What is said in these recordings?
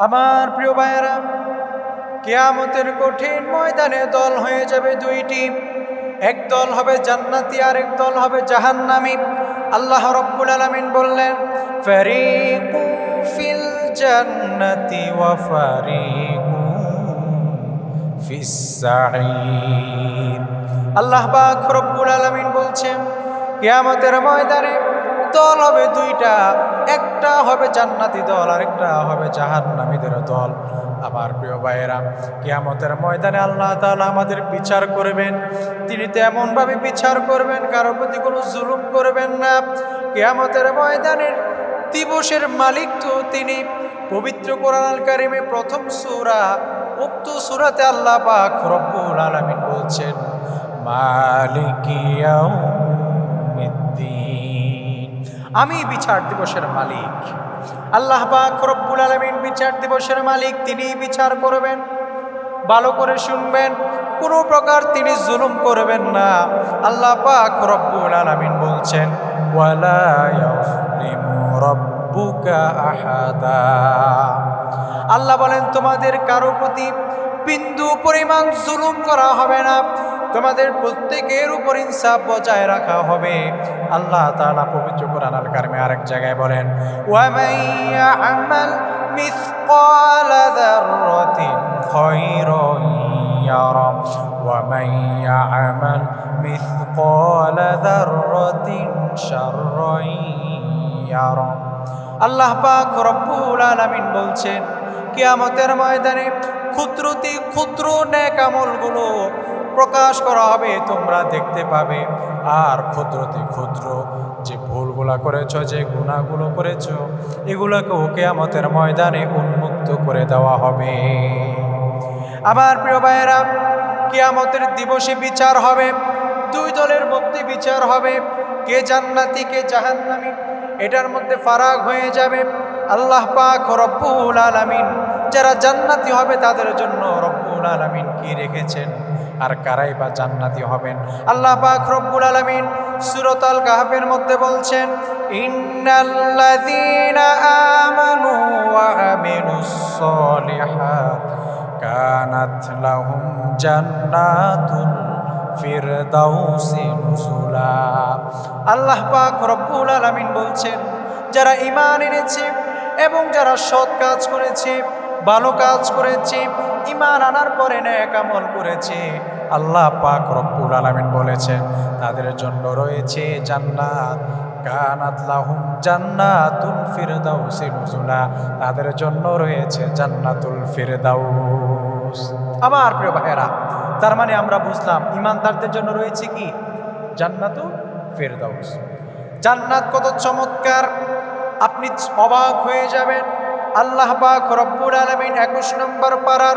আমার প্রিয় ভাইয়েরা, কেয়ামতের কঠিন ময়দানে দল হয়ে যাবে দুইটি। এক দল হবে জান্নাতি, আর এক দল হবে জাহান্নামি। আল্লাহ রব্বুল আলামিন বললেন, ফারিকু ফিল জান্নাতি ওয়া ফারিকু ফিস রব্বুল আলামিন বলছেন, কেয়ামতের ময়দানে দল হবে দুইটা, একটা হবে জান্নাতি দল আর একটা হবে জাহান্নামীদের দল। আমার প্রিয় ভাইয়েরা, কিয়ামতের ময়দানে আল্লাহ তাআলা আমাদের বিচার করবেন। তিনি তো এমনভাবে বিচার করবেন কারোর প্রতি কোনো জুলুম করবেন না। কিয়ামতের ময়দানের দিবসের মালিক তো তিনি। পবিত্র কোরআন কারিমে প্রথম সুরা, উক্ত সুরাতে আল্লাহ পাক রব্বুল আলামিন বলছেন মালিকিয়াউমিদ্দিন আমি বিচার দিবসের মালিক। আল্লাহ পাক আলামিন বিচার দিবসের মালিক তিনি বিচার করবেন। ভালো করে শুনবেন, কোনো প্রকার তিনি জুলুম করবেন না। আল্লাহ পাক আলামিন বলছেন আল্লাহ বলেন, তোমাদের কারও প্রতি বিন্দু পরিমাণ জুলুম করা হবে না। তোমাদের প্রত্যেকের উপর ইনসাফ বজায় রাখা হবে। আল্লাহ তাআলা পবিত্র কোরআন আল কারিমে আরেক জায়গায় বলেন ওয়ামাইয়া আমাল মিসকাল যাররাতিন খায়রান ইয়ারা। ওয়ামাইয়া আমাল মিসকাল যাররাতিন শাররান ইয়ারা। আল্লাহ পাক রব্বুল আলামিন বলছেন, কিয়ামতের ময়দানে ক্ষুদ্রতি, ক্ষুদ্র নেক আমলগুলো প্রকাশ করা হবে, তোমরা দেখতে পাবে। আর ক্ষুদ্রতি ক্ষুদ্র, যে ভুলগুলা করেছ, যে গুণাগুলো করেছ, এগুলোকেও কেয়ামতের ময়দানে উন্মুক্ত করে দেওয়া হবে। আমার প্রিয় ভাইয়েরা, কিয়ামতের দিবসে বিচার হবে, দুই দলের মধ্যে বিচার হবে, কে জান্নাতি, কে জাহান্নামী, এটার মধ্যে ফারাক হয়ে যাবে। আল্লাহ পাক রব্বুল আলামিন, যারা জান্নাতি হবে, তাদের জন্য রব্বুল আলামিন কি রেখেছেন? আর কারাই বা জান্নাতি হবেন। আল্লাহ পাক রব্বুল আলামিন সূরাতুল কাহফের মধ্যে বলছেন, ইন্নাল্লাযীনা আমানু ওয়া আমিলুস সলিহাত কানাত লাহুম জান্নাতুল ফিরদাউসি নুজুলা। আল্লাহ পাক রব্বুল আলামিন বলছেন, যারা ঈমান এনেছে এবং যারা সৎ কাজ করেছে, ভালো কাজ করেছে, ঈমান আনার পরে ন্যাক আমল করেছে আল্লাহ পাক রব্বুল আলামিন বলেছেন, তাদের জন্য রয়েছে জান্নাত। কানাত জান্নাতুল ফিরদাউসি নুজুলা। তাদের জন্য রয়েছে জান্নাতুল ফিরদাউস। আমার প্রিয় ভাইয়েরা, তার মানে আমরা বুঝলাম, ইমানদারদের জন্য রয়েছে কি? জান্নাতুল ফেরদাউস। জান্নাত কত চমৎকার! আপনি অবাক হয়ে যাবেন। আল্লাহ পাক রব্বুল আলামিন একুশ নম্বর পাড়ার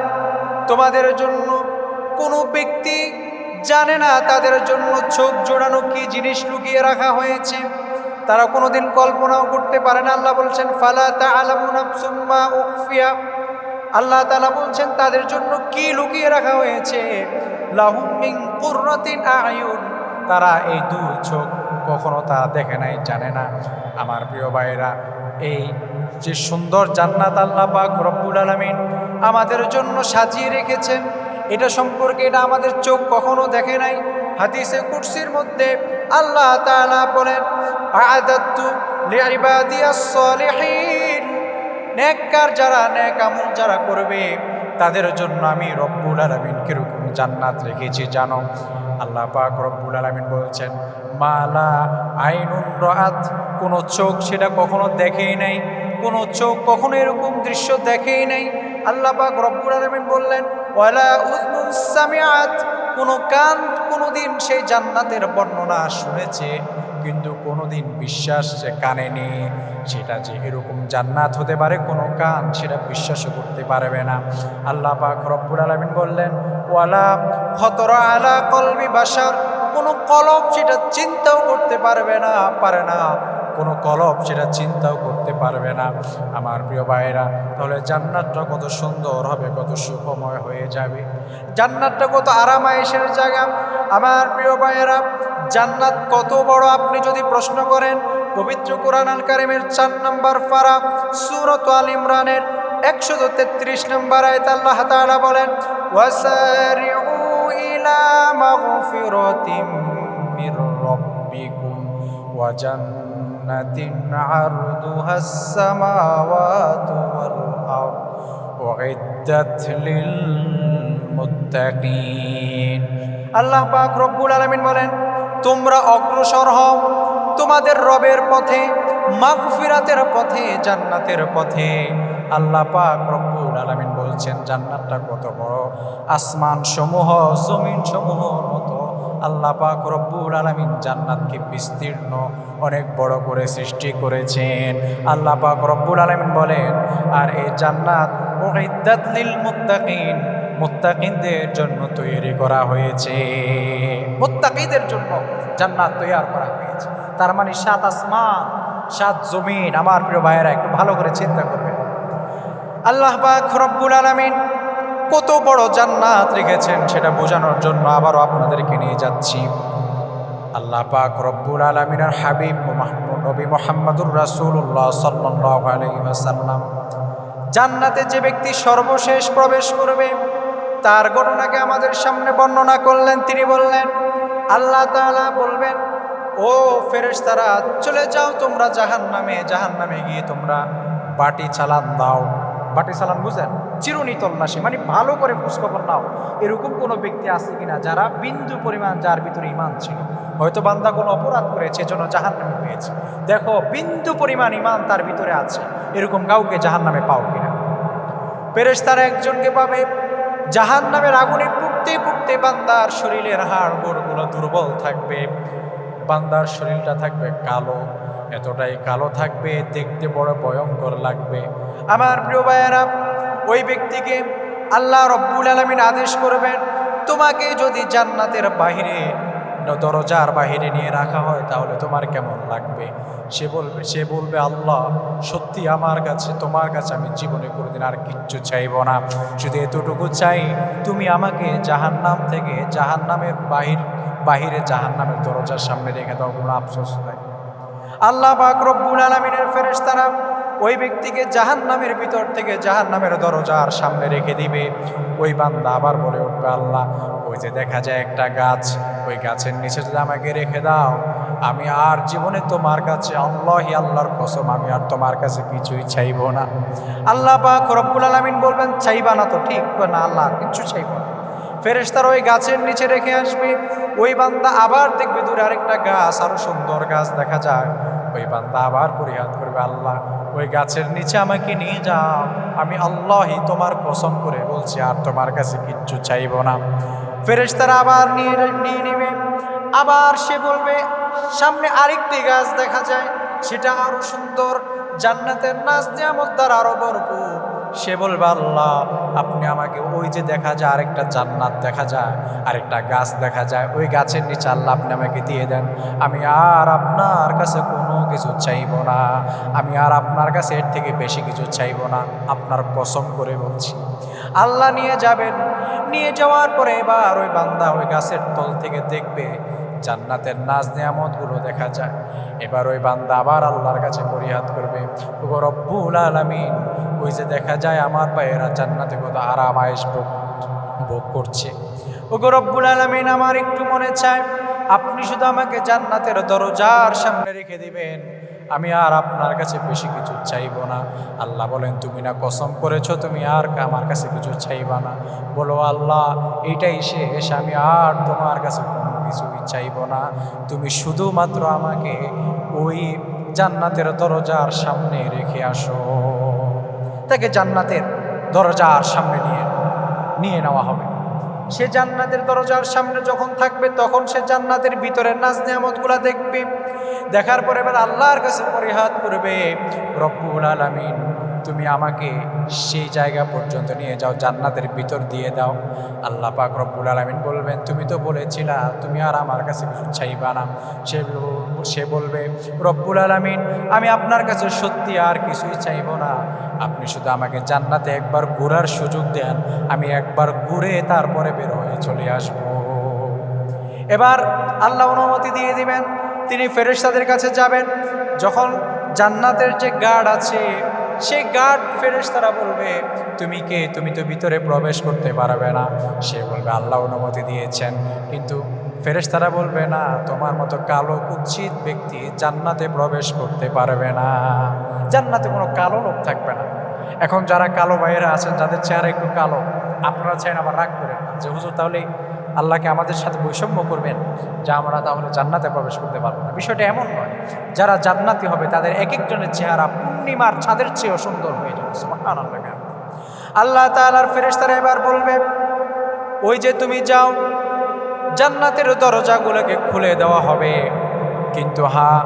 তোমাদের জন্য কোনো ব্যক্তি জানে না তাদের জন্য চোখ জোড়ানো কি জিনিস লুকিয়ে রাখা হয়েছে। তারা কোনোদিন কল্পনাও করতে পারে না। আল্লাহ বলছেন, ফালা তা'লামু নাফসুম মা উখফিয়া। আল্লাহ তাআলা বলছেন, তাদের জন্য কি লুকিয়ে রাখা হয়েছে? লাহুম কুররাতিন আয়ুন তারা এই দু চোখ কখনো তারা দেখে নাই, জানে না। আমার প্রিয় ভাইরা এই যে সুন্দর জান্নাত আল্লাহ পাক রব্বুল আলামিন আমাদের জন্য সাজিয়ে রেখেছেন। এটা সম্পর্কে এটা আমাদের চোখ কখনো দেখে নাই। হাদিসে কুরসির মধ্যে আল্লাহ তাআলা বলেন, আ'দাতু লিইবাদিয়াস সলিহিন। নেককার যারা নেক আমল যারা করবে, তাদের জন্য আমি রব্বুল আলামিন কীরকম জান্নাত রেখেছি জানো? আল্লাহ পাক রব্বুল আলামিন বলছেন, মালা আইনুন রাত কোনো চোখ সেটা কখনো দেখেই নাই, কোনো চোখ কখনো এরকম দৃশ্য দেখেই নাই। আল্লাহ পাক রব্বুল আলামিন বললেন, ওয়ালা উযনুন সামিআত। কোনো কান কোনোদিন সেই জান্নাতের বর্ণনা শুনেছে, কিন্তু কোনোদিন বিশ্বাস যে কানে নেই। সেটা যে এরকম জান্নাত হতে পারে কোনো কান, সেটা বিশ্বাসও করতে পারবে না। আল্লাহ পাক রব্বুল আলমিন বললেন, ওয়ালা খতরা আলা কলবি বাসার কোনো কলম সেটা চিন্তাও করতে পারবে না, পারে না। কোনো কলব সেটা চিন্তাও করতে পারবে না। আমার প্রিয় ভাইয়েরা, তাহলে জান্নাতটা কত সুন্দর হবে, কত সুখময় হয়ে যাবে। জান্নাতটা কত আরামায়েশের জায়গা। আমার প্রিয় ভাইয়েরা, জান্নাত কত বড় আপনি যদি প্রশ্ন করেন, পবিত্র কোরআন আল কারিমের চার নম্বর ফারা সুরত আল ইমরানের একশো তেত্রিশ নম্বর আয়ত আল্লাহ তাআলা বলেন, ওয়াসারিউ ওয়াল আরদ উইদ্দাত লিল মুত্তাকিন আল্লাহ পাক রব্বুল আলামিন বলেন, তোমরা অগ্রসর হও তোমাদের রবের পথে, মাগফিরাতের পথে, জান্নাতের পথে। আল্লাহ পাক রব্বুল আলামিন বলছেন, জান্নাতটা কত বড়? আসমান সমূহ জমিন সমূহর মতো আল্লাহ পাক রব্বুল আলামিন জান্নাতকে বিস্তীর্ণ, অনেক বড় করে সৃষ্টি করেছেন। আল্লাহ পাক রব্বুল আলামিন বলেন, আর এই জান্নাত লিল মুত্তাকিন, মুত্তাকিনদের জন্য তৈরি করা হয়েছে। মুত্তাকিদের জন্য জান্নাত তৈরি করা হয়েছে। তার মানে সাত আসমান, সাত জমিন, আমার প্রিয় ভাইয়েরা, একটু ভালো করে চিন্তা করবেন। আল্লাহ পাক রব্বুল আলামিন কত বড় জান্নাত রেখেছেন সেটা বোঝানোর জন্য আবারও আপনাদেরকে নিয়ে যাচ্ছি। আল্লাহ পাক রব্বুল আলমিনের হাবিব নবী মোহাম্মদুর আলাইহি ওয়াসাল্লাম। জান্নাতে যে ব্যক্তি সর্বশেষ প্রবেশ করবে, তার ঘটনাকে আমাদের সামনে বর্ণনা করলেন, তিনি বললেন, আল্লাহ বলবেন, ও ফেরেশতারা, চলে যাও তোমরা জাহান নামে জাহান নামে গিয়ে তোমরা বাটি চালান দাও। বাটি চালান বুঝেন, চিরুনি তল্লাশি মানে ভালো করে খোঁজখবর নাও, এরকম কোনো ব্যক্তি আছে কিনা যারা বিন্দু পরিমাণ যার ভিতরে ইমান ছিল। হয়তো বান্দা কোনো অপরাধ করেছে জন্য জাহান নামে হয়েছে। দেখো, বিন্দু পরিমাণ ইমান তার ভিতরে আছে, এরকম কাউকে জাহান নামে পাও কিনা। ফেরেশতারা একজনকে পাবে জাহান নামের আগুনে পুড়তে পুড়তে বান্দার শরীরের হাড় গোড়গুলো দুর্বল থাকবে, বান্দার শরীরটা থাকবে কালো এতটাই কালো থাকবে, দেখতে বড় ভয়ঙ্কর লাগবে। আমার প্রিয় ভাইয়েরা, ওই ব্যক্তিকে আল্লাহ রব্বুল আলমিন আদেশ করবেন, তোমাকে যদি জান্নাতের বাহিরে, দরজার বাহিরে নিয়ে রাখা হয়, তাহলে তোমার কেমন লাগবে? সে বলবে সে বলবে, আল্লাহ, সত্যি আমার কাছে, তোমার কাছে আমি জীবনে কোনোদিন আর কিচ্ছু চাইব না। শুধু এতটুকু চাই, তুমি আমাকে জাহান্নাম থেকে জাহান্নামের বাহির, বাহিরে জাহান্নামের দরজার সামনে রেখে দাও, কোনো আফসোস নাই। আল্লাহ পাক রব্বুল আলমিনের ফেরেশতারা ওই ব্যক্তিকে জাহান্নামের ভিতর থেকে জাহান্নামের দরজার সামনে রেখে দিবে। ওই বান্দা আবার বলে উঠবে, আল্লাহ, ওই যে দেখা যায় একটা গাছ, ওই গাছের নিচে যদি আমাকে রেখে দাও, আমি আর জীবনে তোমার কাছে আল্লাহি আল্লাহর কসম, আমি আর তোমার কাছে কিছুই চাইব না। আল্লাহ পাক রব্বুল আলমিন বলবেন, চাইবা না তো, ঠিক না, আল্লাহ কিচ্ছু চাইব না। ফেরেশতারা ওই গাছের নিচে রেখে আসবে। ওই বান্দা আবার দেখবে দূরে আরেকটা গাছ, আরও সুন্দর গাছ দেখা যায়। ওই বান্দা আবার পরিহাত করবে, আল্লাহ, ওই গাছের নিচে আমাকে নিয়ে যাও। আমি আল্লাহই তোমার পছন্দ করে বলছি, আর তোমার কাছে কিচ্ছু চাইব না। ফেরেশতারা আবার নিয়ে নিয়ে নেবে। আবার সে বলবে, সামনে আরেকটি গাছ দেখা যায়, সেটা আরও সুন্দর। জান্নাতের নাচ নিয়ামত দ্বারা আরও ভরপুর। সে বলবে, আল্লাহ, আপনি আমাকে ওই যে দেখা যায় আরেকটা জান্নাত দেখা যায়, আরেকটা গাছ দেখা যায়, ওই গাছের নিচে আল্লাহ আপনি আমাকে দিয়ে দেন। আমি আর আপনার কাছে কোনো কিছু চাইব না। আমি আর আপনার কাছে এর থেকে বেশি কিছু চাইব না। আপনার কসম করে বলছি। আল্লাহ নিয়ে যাবেন। নিয়ে যাওয়ার পরে এবার ওই বান্দা ওই গাছের তল থেকে দেখবে জান্নাতের নাজ নিয়ামতগুলো দেখা যায়। এবার ওই বান্দা আবার আল্লাহর কাছে পরিহাত করবে রব্বুল আলামিন, ওই যে দেখা যায় আমার পায়েরা জান্নাতে কত আরাম আয়েস ভোগ ভোগ করছে। ওগো রব্বুল আলামিন, আমার একটু মনে চায়, আপনি শুধু আমাকে জান্নাতের দরজার সামনে রেখে দিবেন, আমি আর আপনার কাছে বেশি কিছু চাইব না। আল্লাহ বলেন, তুমি না কসম করেছ, তুমি আর আমার কাছে কিছু চাইবা না। বলো, আল্লাহ এইটাই শেষ, আমি আর তোমার কাছে কিছুই চাইব না। তুমি শুধুমাত্র আমাকে ওই জান্নাতের দরজার সামনে রেখে আসো। তাকে জান্নাতের দরজার সামনে নিয়ে নিয়ে নেওয়া হবে। সে জান্নাতের দরজার সামনে যখন থাকবে, তখন সে জান্নাতের ভিতরের নাজ নিয়ামতগুলা দেখবে। দেখার পরে এবার আল্লাহর কাছে পরিহাত করবে, রব্বুল আলামিন তুমি আমাকে সেই জায়গা পর্যন্ত নিয়ে যাও, জান্নাতের ভিতর দিয়ে দাও। আল্লাহ পাক রব্বুল আলামিন বলবেন, তুমি তো বলেছিলা, তুমি আর আমার কাছে কিছু চাইবা না। সে সে বলবে, রব্বুল আলামিন, আমি আপনার কাছে সত্যি আর কিছুই চাইব না। আপনি শুধু আমাকে জান্নাতে একবার ঘোরার সুযোগ দেন, আমি একবার ঘুরে তারপরে বের হয়ে চলে আসব। এবার আল্লাহ অনুমতি দিয়ে দিবেন, তিনি ফেরেশতাদের কাছে যাবেন। যখন জান্নাতের যে গার্ড আছে সেই গার্ড ফেরেস তারা বলবে, তুমি কে? তুমি তো ভিতরে প্রবেশ করতে পারবে না। সে বলবে, আল্লাহ অনুমতি দিয়েছেন। কিন্তু ফেরেশতারা বলবে, না, তোমার মতো কালো কুৎসিত ব্যক্তি জান্নাতে প্রবেশ করতে পারবে না। জান্নাতে কোনো কালো লোক থাকবে না। এখন যারা কালো ভাইয়েরা আছেন, যাদের চেহারা একটু কালো, আপনারা চাইন আবার রাগ করেন যে, হুজুর, তাহলে আল্লাহকে আমাদের সাথে বৈষম্য করবেন, যা আমরা তাহলে জান্নাতে প্রবেশ করতে পারব না। বিষয়টা এমন নয়, যারা জান্নাতি হবে, তাদের এক একজনের চেহারা পূর্ণিমার ছাদের চেয়েও সুন্দর হয়ে যাবে। আল্লাহ তাআলার ফেরেশতারা এবার বলবে, ওই যে তুমি যাও, জান্নাতের দরজাগুলোকে খুলে দেওয়া হবে। কিন্তু হা,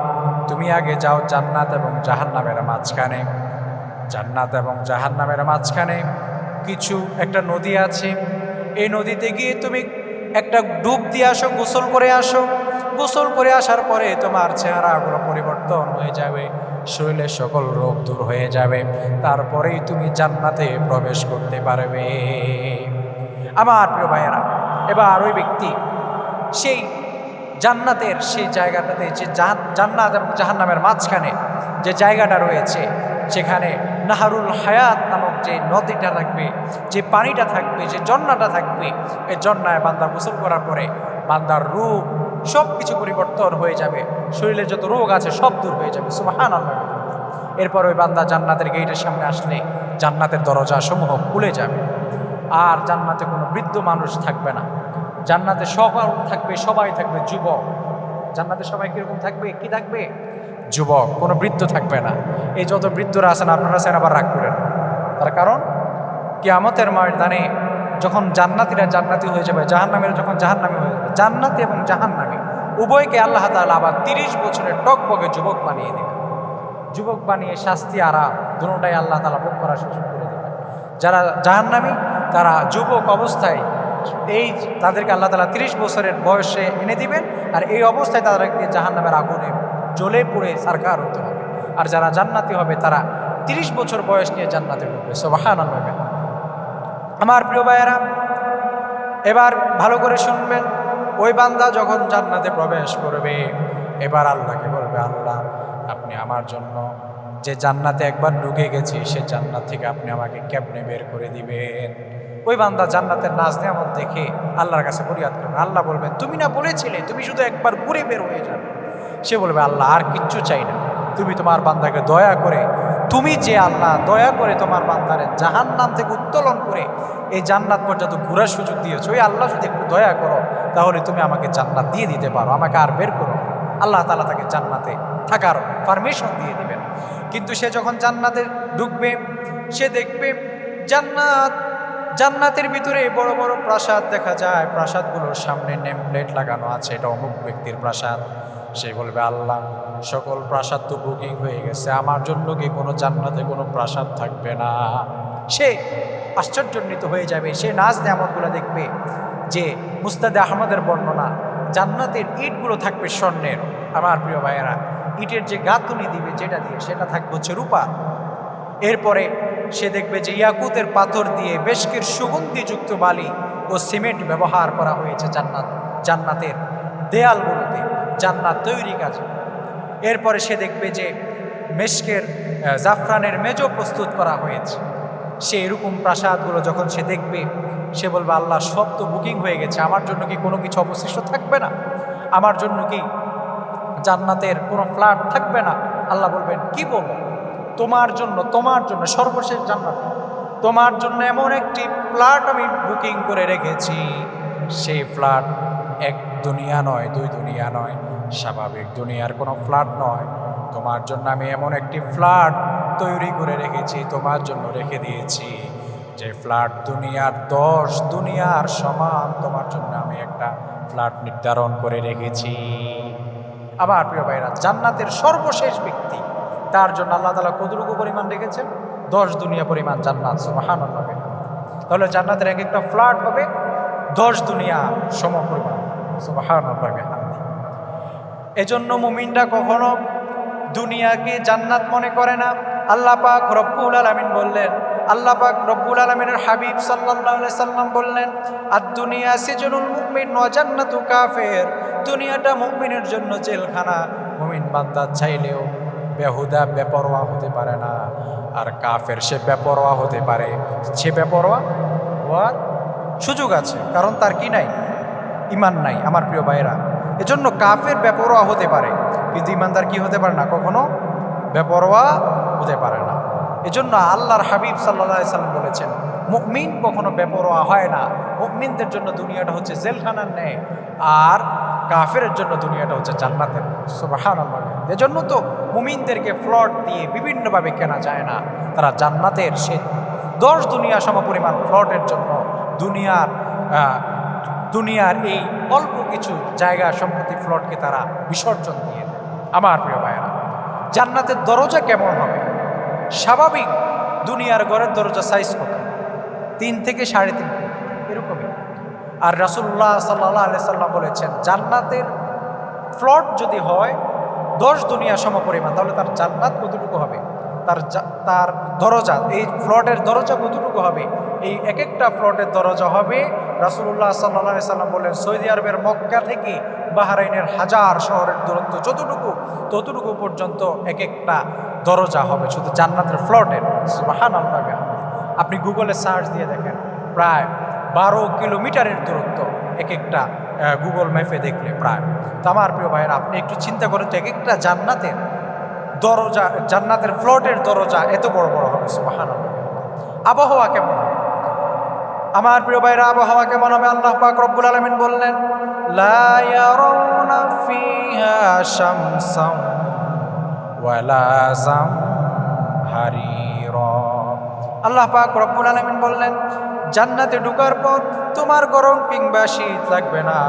তুমি আগে যাও জান্নাত এবং জাহান্নামের মাঝখানে। জান্নাত এবং জাহান্নামের মাঝখানে কিছু একটা নদী আছে। এই নদীতে গিয়ে তুমি একটা ডুব দিয়ে আসো, গোসল করে আসো। গোসল করে আসার পরে তোমার চেহারাগুলো পরিবর্তন হয়ে যাবে, শরীরের সকল রোগ দূর হয়ে যাবে। তারপরেই তুমি জান্নাতে প্রবেশ করতে পারবে। আমার প্রিয় ভাইয়েরা, এবার ওই ব্যক্তি, সেই জান্নাতের সেই জায়গাটাতে, যে জান- জান্নাত এবং জাহান্নামের মাঝখানে যে জায়গাটা রয়েছে, সেখানে নাহারুল হায়াত নামক যে নদীটা থাকবে, যে পানিটা থাকবে, যে জন্নাটা থাকবে, এই জন্নায় বান্দা গোসল করার পরে বান্দার রূপ সব কিছু পরিবর্তন হয়ে যাবে। শরীরে যত রোগ আছে সব দূর হয়ে যাবে। আল্লাহ এরপর ওই বান্দা জান্নাতের গেটের সামনে আসলে জান্নাতের দরজা সমূহ খুলে যাবে। আর জান্নাতে কোনো বৃদ্ধ মানুষ থাকবে না। জান্নাতে সবার থাকবে, সবাই থাকবে যুবক। জান্নাতে সবাই কীরকম থাকবে? কি থাকবে? যুবক, কোনো বৃদ্ধ থাকবে না। এই যত বৃদ্ধরা আছেন, আপনারা আছেন আবার রাগ করেন। তার কারণ, কিয়ামতের ময়দানে যখন জান্নাতিরা জান্নাতি হয়ে যাবে, জাহান্নামীরা যখন জাহান্নামী হয়ে যাবে, জান্নাতি এবং জাহান্নামী, উভয়কে আল্লাহ তালা আবার তিরিশ বছরের টকবগে যুবক বানিয়ে দেবে। যুবক বানিয়ে শাস্তি, আরাম দুটাই আল্লাহ তালা ভোগ করার সুযোগ করে দেবেন। যারা জাহান্নামী, তারা যুবক অবস্থায় এই তাদেরকে আল্লাহ তালা তিরিশ বছরের বয়সে এনে দিবেন আর এই অবস্থায় তাদেরকে জাহান্নামের আগুনে জ্বলে পুড়ে সারকার হতে হবে। আর যারা জান্নাতি হবে, তারা তিরিশ বছর বয়স নিয়ে জান্নাতে ঢুকবে সোবাহান আমার প্রিয় ভাইয়েরা, এবার ভালো করে শুনবেন, ওই বান্দা যখন জান্নাতে প্রবেশ করবে, এবার আল্লাহকে বলবে, আল্লাহ, আপনি আমার জন্য যে জান্নাতে একবার ঢুকে গেছি, সে জান্নাত থেকে আপনি আমাকে কেমনে বের করে দিবেন? ওই বান্দা জান্নাতের নাচ নেয়ামত দেখে আল্লাহর কাছে ফরিয়াদ করবেন আল্লাহ বলবেন তুমি না বলেছিলে, তুমি শুধু একবার ঘুরে বের হয়ে যাবে। সে বলবে, আল্লাহ, আর কিচ্ছু চাই না। তুমি তোমার বান্দাকে দয়া করে তুমি যে আল্লাহ দয়া করে তোমার বান্দারে জাহান নাম থেকে উত্তোলন করে এই জান্নাত পর্যন্ত ঘোরার সুযোগ দিয়েছ ওই আল্লাহ যদি একটু দয়া করো, তাহলে তুমি আমাকে জান্নাত দিয়ে দিতে পারো, আমাকে আর বের করো আল্লাহ তালা তাকে জান্নাতে থাকার পারমিশন দিয়ে দিবেন। কিন্তু সে যখন জান্নাতে ঢুকবে, সে দেখবে জান্নাত, জান্নাতের ভিতরে বড় বড় প্রাসাদ দেখা যায়, প্রাসাদগুলোর সামনে নেম প্লেট লাগানো আছে, এটা অমুক ব্যক্তির প্রাসাদ। সে বলবে, আল্লাহ, সকল প্রাসাদ তো বুকিং হয়ে গেছে, আমার জন্য কি কোনো জান্নাতে কোনো প্রাসাদ থাকবে না? সে আশ্চর্যান্বিত হয়ে যাবে, সে নাচ নেয়ামতগুলো দেখবে যে মুস্তাদে আহমদের বর্ণনা, জান্নাতের ইটগুলো থাকবে স্বর্ণের। আমার প্রিয় ভাইয়েরা, ইটের যে গাঁথুনি দিবে, যেটা দিয়ে, সেটা থাকবে হচ্ছে রূপা। এরপরে সে দেখবে যে ইয়াকুতের পাথর দিয়ে বেশকির সুগন্ধিযুক্ত বালি ও সিমেন্ট ব্যবহার করা হয়েছে জান্নাত, জান্নাতের দেয়ালগুলোতে। জান্নাত তৈরি কাজ। এরপরে সে দেখবে যে মেশকের জাফরানের মেজো প্রস্তুত করা হয়েছে। সে এরকম প্রাসাদগুলো যখন সে দেখবে, সে বলবে, আল্লাহ, সব তো বুকিং হয়ে গেছে। আমার জন্য কি কোনো কিছু অবশিষ্ট থাকবে না? আমার জন্য কি জান্নাতের কোনো ফ্ল্যাট থাকবে না? আল্লাহ বলবেন, কি বলব তোমার জন্য তোমার জন্য, সর্বশেষ জান্নাত। তোমার জন্য এমন একটি ফ্ল্যাট আমি বুকিং করে রেখেছি। সেই ফ্ল্যাট এক দুনিয়া নয়, দুই দুনিয়া নয়, স্বাভাবিক দুনিয়ার কোনো ফ্ল্যাট নয়। তোমার জন্য আমি এমন একটি ফ্ল্যাট তৈরি করে রেখেছি, তোমার জন্য রেখে দিয়েছি। যে ফ্ল্যাট দুনিয়ার দশ, দুনিয়ার সমান, তোমার জন্য আমি একটা ফ্ল্যাট নির্ধারণ করে রেখেছি। আমার প্রিয় ভাইরা, জান্নাতের সর্বশেষ ব্যক্তি, তার জন্য আল্লাহ তালা কতটুকু পরিমাণ রেখেছেন? দশ দুনিয়া পরিমাণ জান্নাত সুবাহান তাহলে জান্নাতের এক একটা ফ্ল্যাট হবে দশ দুনিয়া সম পরিমাণ। এজন্য মুমিনরা কখনো দুনিয়াকে জান্নাত মনে করে না। আল্লাহ পাক রব্বুল আলমিন বললেন, আল্লাহ পাক রব্বুল আলমিনের হাবিব সাল্লাহ সাল্লাম বললেন আর দুনিয়া সিজনুল মুমিন নজান্নাতু কাফের। দুনিয়াটা মুমিনের জন্য জেলখানা। মুমিন বান্দা চাইলেও বেহুদা, বেপরোয়া হতে পারে না। আর কাফের সে বেপরোয়া হতে পারে। সে বেপরোয়া হওয়ার সুযোগ আছে, কারণ তার কি নাই? ইমান নাই, আমার প্রিয় ভাইয়েরা। এজন্য কাফের বেপরোয়া হতে পারে, কিন্তু ইমানদার কি হতে পারে না? কখনো বেপরোয়া হতে পারে না। এজন্য আল্লাহর হাবিব সাল্লা সাল্লাম বলেছেন মুকমিন কখনো বেপরোয়া হয় না। মুকমিনদের জন্য দুনিয়াটা হচ্ছে জেলখানার নেয় আর কাফের জন্য দুনিয়াটা হচ্ছে জান্নাতের সুবাহান এজন্য তো মুমিনদেরকে ফ্লট দিয়ে বিভিন্নভাবে কেনা যায় না। তারা জান্নাতের সে দশ দুনিয়া সমপরিমাণ ফ্লটের জন্য দুনিয়ার দুনিয়ার এই অল্প কিছু জায়গা সম্পত্তি ফ্লটকে তারা বিসর্জন দিয়ে আমার প্রিয় ভাইয়েরা, জান্নাতের দরজা কেমন হবে? স্বাভাবিক দুনিয়ার ঘরের দরজা সাইজ কত? তিন থেকে সাড়ে তিন এরকমই। আর রাসুল্লাহ সাল্লাহ আলি সাল্লাম বলেছেন, জান্নাতের ফ্লট যদি হয়, দশ দুনিয়া সমপরিমাণ, তাহলে তার জান্নাত কতটুকু হবে? তার তার দরজা, এই ফ্লটের দরজা কতটুকু হবে? এই এক একটা ফ্লটের দরজা হবে রাসুল্লাহ সাল্লা সাল্লাম বললেন, সৌদি আরবের মক্কা থেকে বাহারাইনের হাজার শহরের দূরত্ব যতটুকু, ততটুকু পর্যন্ত এক একটা দরজা হবে, শুধু জান্নাতের ফ্লটের বাহান আল্লাহ আপনি গুগলে সার্চ দিয়ে দেখেন, প্রায় বারো কিলোমিটারের দূরত্ব এক একটা গুগল ম্যাপে দেখলে প্রায়। তো আমার প্রিয় ভাইয়ের, আপনি একটু চিন্তা করেন তো এক একটা জান্নাতের দরজা, জান্নাতের ফ্লটের দরজা এত বড় বড় হবে সুবাহান আবহাওয়া কেমন? আমার প্রিয় ভাইরা আবহাওয়া কেমন হবে আল্লাহ পাক রব্বুল আলমিন বললেন ওয়ালা আল্লাহ পাক রব্বুল আলমিন বললেন, জান্নাতে ঢুকার পর তোমার গরম কিংবা শীত লাগবে না,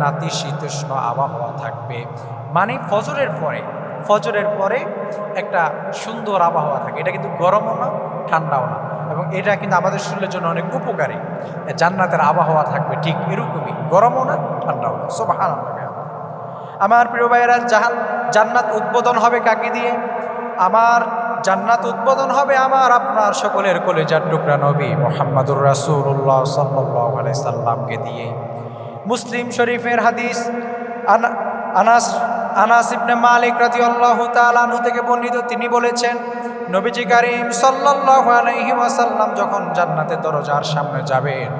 নাতি শীতোষ্ণ আবহাওয়া থাকবে। মানে ফজরের পরে ফজরের পরে একটা সুন্দর আবহাওয়া থাকে। এটা কিন্তু গরমও না, ঠান্ডাও না। এবং এটা কিন্তু আমাদের শরীরের জন্য অনেক উপকারী। জান্নাতের আবহাওয়া থাকবে ঠিক এরকমই। গরমও না, ঠান্ডাও না। সব আমার প্রিয় ভাইয়েরা, জাহান, জান্নাত উদ্বোধন হবে কাকে দিয়ে? আমার জান্নাত উদ্বোধন হবে আমার আপনার সকলের কলেজার টুকরা নবী মোহাম্মদুর রাসুল্লাহ সাল্লাহ সাল্লামকে দিয়ে। মুসলিম শরীফের হাদিস আনাস আনাস ইবনে মালিক রাদিয়াল্লাহু তাআলা আনহু থেকে বর্ণিত, তিনি বলেছেন নবীজি করিম সাল্লাল্লাহু আলাইহি ওয়াসাল্লাম যখন জান্নাতের দরজার সামনে যাবেন,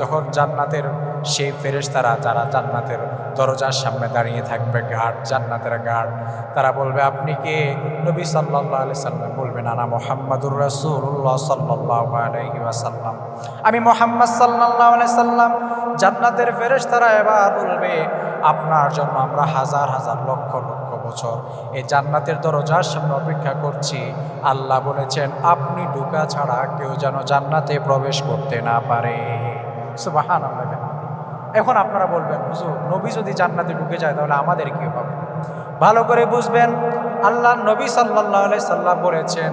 তখন জান্নাতের সেই ফেরেশতারা যারা জান্নাতের দরজার সামনে দাঁড়িয়ে থাকবে গার্ড জান্নাতের গার্ড তারা বলবে, আপনি কে? নবী সাল্লাহ আলি সাল্লাম বলবেন, আনা মোহাম্মদুর রাসুল্লাহ সাল্লাহ আলহি ওয়াসাল্লাম। আমি মোহাম্মদ সাল্লাহ আলি সাল্লাম জান্নাতের ফেরেশতারা এবার বলবে, আপনার জন্য আমরা হাজার হাজার লক্ষ লক্ষ বছর। এই জান্নাতের দরজার সামনে অপেক্ষা করছি। আল্লাহ বলেছেন, আপনি ঢুকা ছাড়া কেউ যেন জান্নাতে প্রবেশ করতে না পারে। সুবাহান এখন আপনারা বলবেন, হুজুর, নবী যদি জান্নাতে ঢুকে যায়, তাহলে আমাদের কি হবে? ভালো করে বুঝবেন, আল্লাহ নবী সাল্লাহ সাল্লাম বলেছেন,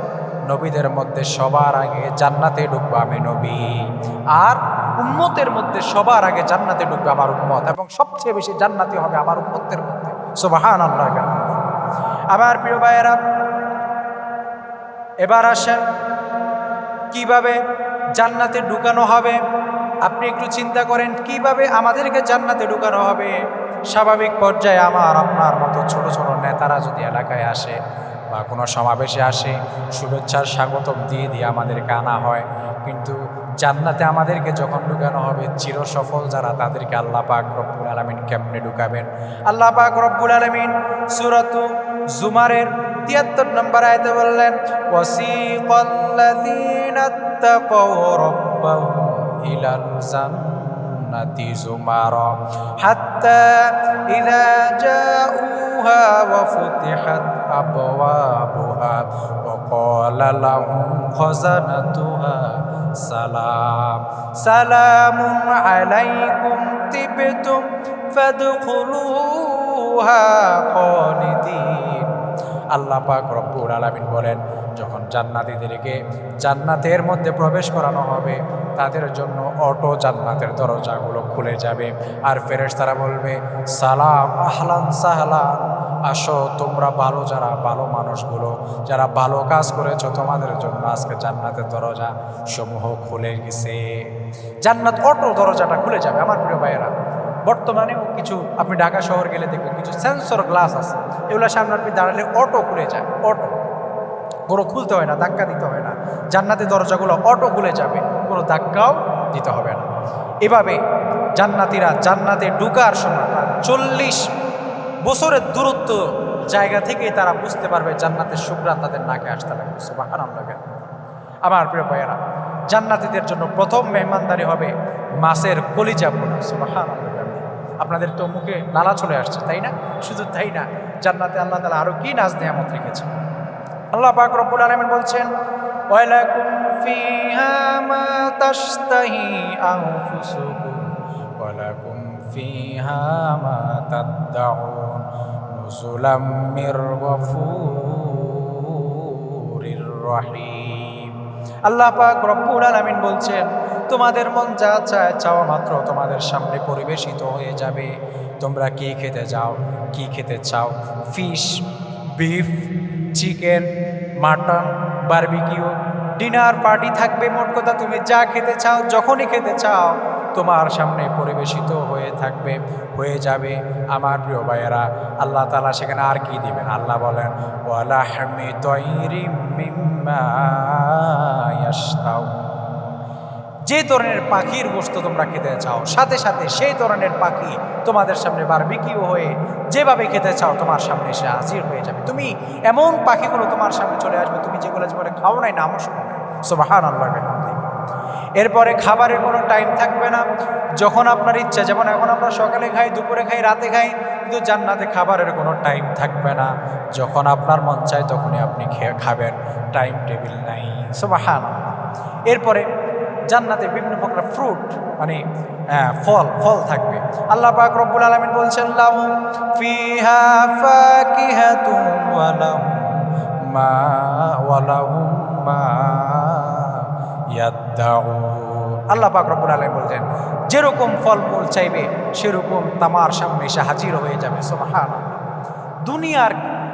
নবীদের মধ্যে সবার আগে জান্নাতে ঢুকবো আমি নবী। আর উম্মতের মধ্যে সবার আগে জান্নাতে ঢুকবে আমার উম্মত এবং সবচেয়ে বেশি জান্নাতি হবে আমার উম্মতের মধ্যে। সোবাহান আল্লাহ আমার প্রিয় ভাইয়েরা, এবার আসেন, কীভাবে জান্নাতে ঢুকানো হবে? আপনি একটু চিন্তা করেন, কীভাবে আমাদেরকে জান্নাতে ঢুকানো হবে? স্বাভাবিক পর্যায়ে আমার, আপনার মতো ছোট ছোট নেতারা যদি এলাকায় আসে বা কোনো সমাবেশে আসে শুভেচ্ছার স্বাগতম দিয়ে দিয়ে আমাদেরকে আনা হয়। কিন্তু জান্নাতে আমাদেরকে যখন ঢুকানো হবে চির সফল যারা, তাদেরকে আল্লাহ পাক রব্বুল আলমিন কেমনে ঢুকাবেন? আল্লাহ পাক রব্বুল আলমিন সুরত জুমারের তিয়াত্তর নম্বর আয়তে বললেন ইলাল জান্নাতি জুমারা হাত্তা ইযা জাউহা ওয়া ফুতিহাত আবওয়াবুহা ওয়া ক্বালা লাহুম খাজানাতুহা সালাম সালামুন আলাইকুম তিবতুম ফাদখুলুহা ادخلوها خالدين আল্লাহ পাক রব্বুল আলামিন বলেন, যখন জান্নাতীদেরকে জান্নাতের মধ্যে প্রবেশ করানো হবে, তাদের জন্য অটো জান্নাতের দরজাগুলো খুলে যাবে। আর ফেরেশতারা বলবে, সালাম, আহলান সাহলান। আসো তোমরা ভালো যারা, ভালো মানুষগুলো। যারা ভালো কাজ করেছ, তোমাদের জন্য আজকে জান্নাতের দরজা সমূহ খুলে গেছে। জান্নাত অটো দরজাটা খুলে যাবে, আমার প্রিয় ভাইয়েরা। বর্তমানেও কিছু, আপনি ঢাকা শহর গেলে দেখবেন কিছু সেন্সর গ্লাস আছে। এগুলো সামনে আপনি দাঁড়ালে অটো খুলে যায় অটো কোনো খুলতে হয় না, ধাক্কা দিতে হয় না। জান্নাতের দরজাগুলো অটো খুলে যাবে, কোনো ধাক্কাও দিতে হবে না। এভাবে জান্নাতিরা জান্নাতে ঢুকার সময় চল্লিশ বছরের দূরত্ব জায়গা থেকেই তারা বুঝতে পারবে জান্নাতের সুগ্রান তাদের নাকে আসতে লাগবে সুবাহান লাগেন আমার প্রিয় ভাইয়েরা, জান্নাতীদের জন্য প্রথম মেহমানদারি হবে মাছের কলিজা পোড়া সুবাহান আপনাদের তো মুখে লালা চলে আসছে, তাই না? শুধু তাই না, জান্নাতে আল্লাহ তালা আরও কী কি নাজ নেয়ামত রেখেছে আল্লাহ পাক রব্বুল আলামিন বলছেন, ওয়ালাকুম মা আল্লাহ পাক রব্বুল আলামিন বলছেন, তোমাদের মন যা চায় চাওয়া মাত্র তোমাদের সামনে পরিবেশিত হয়ে যাবে। তোমরা কি খেতে যাও, কি খেতে চাও? Fish, beef, chicken, mutton, barbecue, dinner party থাকবে মোট কথা, তুমি যা খেতে চাও, যখনই খেতে চাও তোমার সামনে পরিবেশিত হয়ে থাকবে, হয়ে যাবে। আমার প্রিয় ভাইয়েরা, আল্লাহ তালা সেখানে আর কি দিবেন? আল্লাহ বলেন যে ধরনের পাখির বস্তু তোমরা খেতে চাও, সাথে সাথে সেই ধরনের পাখি তোমাদের সামনে বারবিকিউ হয়ে যেভাবে খেতে চাও, তোমার সামনে এসে হাজির হয়ে যাবে। তুমি এমন পাখিগুলো তোমার সামনে চলে আসবে, তুমি যেগুলো জীবনে খাও নাই, নামও শোনো নাই। সোবাহান আল্লাহ এরপরে খাবারের কোনো টাইম থাকবে না। যখন আপনার ইচ্ছা যেমন এখন আমরা সকালে খাই দুপুরে খাই রাতে খাই কিন্তু জান্নাতে খাবারের কোনো টাইম থাকবে না। যখন আপনার মন চায় তখনই আপনি খেয়ে খাবেন। টাইম টেবিল নাই। সোবাহান এরপরে জান্নাতে বিভিন্ন প্রকার ফ্রুট মানে হ্যাঁ, ফল ফল থাকবে। আল্লাহ পাক রব্বুল আলামিন বলছেন লাহুম মা মা। আল্লাহ পাক রব্বুল আলামিন বলছেন, যেরকম ফলমূল চাইবে, সেরকম তামার সামনে এসে হাজির হয়ে যাবে। সুবহানাল্লাহ। দুনিয়ার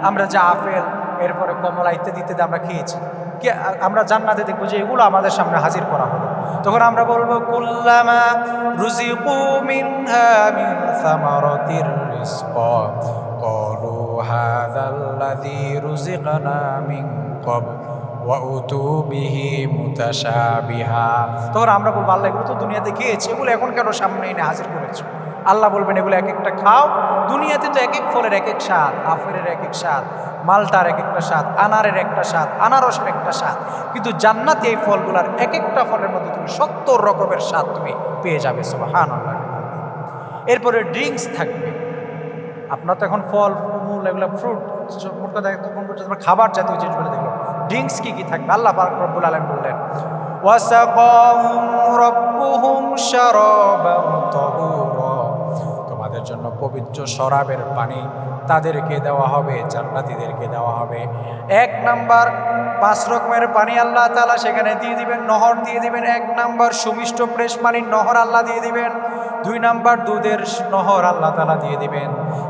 আমরা যা আপেল, এরপরে কমলা ইত্যাদি ইত্যাদি আমরা খেয়েছি আমরা জান্নাতে দেখব যে এগুলো আমাদের সামনে হাজির করা হলো। তখন আমরা বলব, কুল্লামা রুজিকু মিনহা মিন সামারাতির রিজক। ক্বালু হাযাল্লাযী রুজিকনা তখন আমরা বলব, আল্লাহ এগুলো তো দুনিয়াতে খেয়েছি, এগুলো এখন কেন সামনে এনে হাজির করেছ? আল্লাহ বলবেন, এগুলো এক একটা খাও। দুনিয়াতে তো এক এক ফলের এক এক স্বাদ আফেরের এক এক স্বাদ মালটার এক একটা স্বাদ, আনারের একটা স্বাদ, আনারসের একটা স্বাদ। কিন্তু জান্নাতে এই ফলগুলার এক একটা ফলের মধ্যে তুমি সত্তর রকমের স্বাদ তুমি পেয়ে যাবে আল্লাহ এরপরে ড্রিঙ্কস থাকবে। আপনার তো এখন ফল মূল, এগুলো ফ্রুট মোট কথা খাবার জাতীয় জিনিসগুলো ড্রিঙ্কস কি কি থাকবে? আল্লাহ রব্বুল আলম বললেন তোমাদের জন্য পবিত্র শরাবের পানি তাদেরকে দেওয়া হবে, জান্নাতীদেরকে দেওয়া হবে। এক নাম্বার, পাঁচ রকমের পানি আল্লাহ তালা সেখানে দিয়ে দিবেন, নহর দিয়ে দিবেন। এক নাম্বার, সুমিষ্ট ফ্রেশ পানির নহর আল্লাহ দিয়ে দিবেন। দুই নাম্বার দুধের নহর আল্লাহ তালা দিয়ে দিবেন।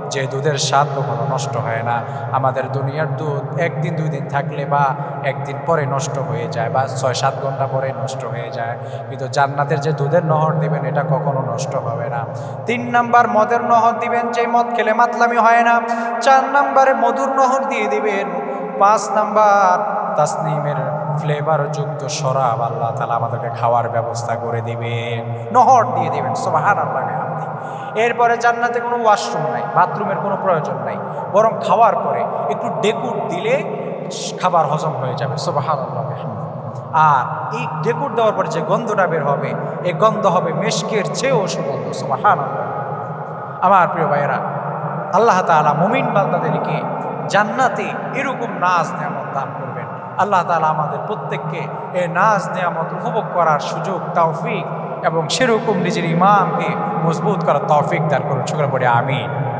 যে দুধের স্বাদ কখনো নষ্ট হয় না। আমাদের দুনিয়ার দুধ একদিন দুই দিন থাকলে বা একদিন পরে নষ্ট হয়ে যায় বা ছয় সাত ঘণ্টা পরে নষ্ট হয়ে যায়। কিন্তু জান্নাতের যে দুধের নহর দিবেন, এটা কখনো নষ্ট হবে না। তিন নাম্বার মদের নহর দিবেন যে মদ খেলে মাতলামি হয় না। চার নাম্বারে মধুর নহর দিয়ে দিবেন। পাঁচ নাম্বার তাসনিমের ফ্লেভার যুক্ত শরাব, আল্লাহ তালা আমাদেরকে খাওয়ার ব্যবস্থা করে দিবেন। নহর দিয়ে দিবেন সোবাহান আল্লাহ আপনি এরপরে জান্নাতে কোনো ওয়াশরুম নাই বাথরুমের কোনো প্রয়োজন নাই। বরং খাওয়ার পরে একটু ডেকুট দিলে খাবার হজম হয়ে যাবে সোবাহান আল্লাহ আর এই ডেকুট দেওয়ার পরে যে গন্ধটা বের হবে, এই গন্ধ হবে মেশকের চেয়েও সুগন্ধ সোবাহান আমার প্রিয় ভাইয়েরা, আল্লাহ তালা মুমিন বান্দাদেরকে জান্নাতে এরকম নাচ নেয়ামত দান করবেন আল্লাহ তালা আমাদের প্রত্যেককে এই নাচ নিয়ামত উপভোগ করার সুযোগ, তৌফিক এবং সেরকম নিজের ইমামকে মজবুত করার তৌফিক দান করুন। শুক্র পরে আমি